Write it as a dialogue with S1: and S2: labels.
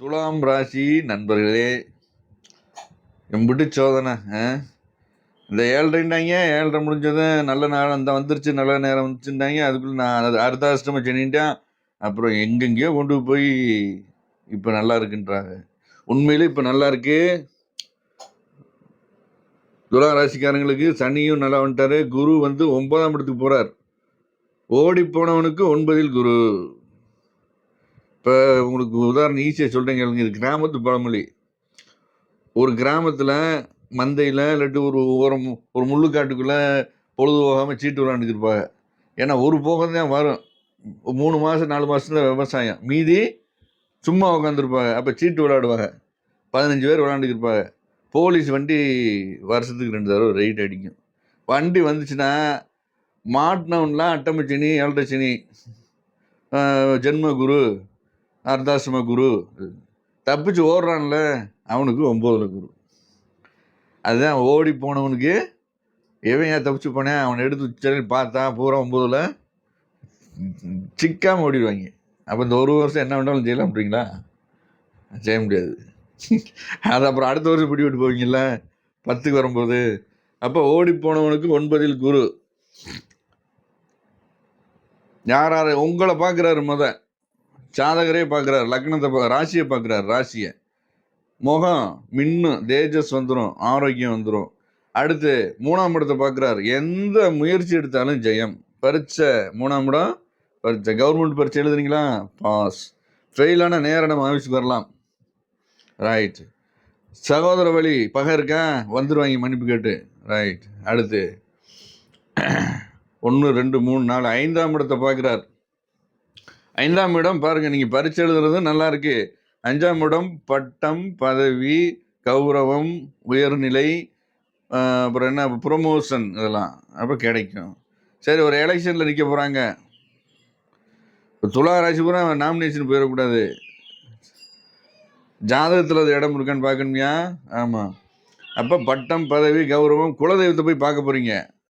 S1: துலாம் ராசி நண்பர்களே எம்பிட்டு சோதனை ஆ? இந்த ஏழ்ரைண்டாங்க ஏழரை முடிஞ்சதும் நல்ல நேரம் இந்த வந்துருச்சு நல்ல நேரம் வந்துச்சுட்டாங்க அதுக்குள்ள நான் அது அர்த்தாஷ்டம சனின்ட்டான். அப்புறம் எங்கெங்கேயோ கொண்டு போய் இப்போ நல்லா இருக்குன்றாங்க. உண்மையிலே இப்போ நல்லா இருக்கு. துலா ராசிக்காரங்களுக்கு சனியும் நல்லா வந்துட்டார். குரு வந்து ஒன்பதாம் இடத்துக்கு போகிறார் ஓடி போனவனுக்கு ஒன்பதில் குரு. இப்போ உங்களுக்கு உதாரணம் ஈஸியாக சொல்கிறேங்க கேளுங்க. இது கிராமத்து பழமொழி. ஒரு கிராமத்தில் மந்தையில் இல்லாட்டி ஒரு ஓரம் ஒரு முள்ளுக்காட்டுக்குள்ளே பொழுது போகாமல் சீட்டு விளாண்டுக்கிருப்பாங்க ஏன்னா ஒரு போகம் தான் வரும். மூணு மாதம் நாலு மாதத்துல விவசாயம். மீதி சும்மா உட்காந்துருப்பாங்க அப்போ சீட்டு விளையாடுவாங்க. பதினஞ்சு பேர் விளாண்டுக்கிருப்பாங்க போலீஸ் வண்டி வருஷத்துக்கு ரெண்டு தடவை ரைட் அடிக்கும். வண்டி வந்துச்சுன்னா மாட்டினவன்லாம் அட்டமச்சினி எல்டச்சினி ஜென்மகுரு ஜென்ம குரு அர்த்தாசிரம குரு. தப்பிச்சு ஓடுறான்ல அவனுக்கு ஒம்போதுல குரு. அதுதான் ஓடி போனவனுக்கு எவன் ஏன் தப்பிச்சு போனேன் அவனை எடுத்து சரி பார்த்தா பூரா ஒம்போதுல சிக்காமல் ஓடிடுவாங்க. அப்போ இந்த ஒரு வருஷம் என்ன வேணாலும் செய்யலாம் அப்படிங்களா செய்ய முடியாது. அது அப்புறம் அடுத்த வருஷம் பிடி விட்டு போவீங்கல்ல பத்துக்கு வரும்போது. அப்போ ஓடி போனவனுக்கு ஒன்பதில் குரு. யார் யார் உங்களை பார்க்குறாரு முத. ஜாதகரே பார்க்குறாரு லக்னத்தை ராசியை பார்க்குறாரு ராசியை. முகம் மின்னும் தேஜஸ் வந்துடும் ஆரோக்கியம் வந்துடும் அடுத்து மூணாம் இடத்தை பார்க்குறாரு எந்த முயற்சி எடுத்தாலும் ஜெயம். பரீட்சை மூணாம் இடம் பரீட்சை. கவர்மெண்ட் பரீட்சை எழுதுறீங்களா? பாஸ். ஃபெயிலான நேரம் நம்ம ஆஃபீஸுக்கு வரலாம். ரைட் சகோதர வழி பகை இருக்கா? வந்துடுவாங்க மன்னிப்பு கேட்டு. ரைட் அடுத்து ஒன்று ரெண்டு மூணு நாலு ஐந்தாம் இடத்தை பார்க்குறார் ஐந்தாம் இடம் பாருங்க நீங்கள் பரிச்சு எழுதுறது நல்லா இருக்கு. அஞ்சாம் இடம் பட்டம் பதவி கௌரவம் உயர்நிலை அப்புறம் என்ன ப்ரொமோஷன் இதெல்லாம் அப்போ கிடைக்கும். சரி ஒரு எலெக்ஷனில் நிற்க போகிறாங்க துலா ராசி பூரா நாமினேஷன் போயிடக்கூடாது. ஜாதகத்தில் அது இடம் இருக்கான்னு பார்க்கணுமியா? ஆமாம் அப்போ பட்டம் பதவி கௌரவம் குலதெய்வத்தை போய் பார்க்க போகிறீங்க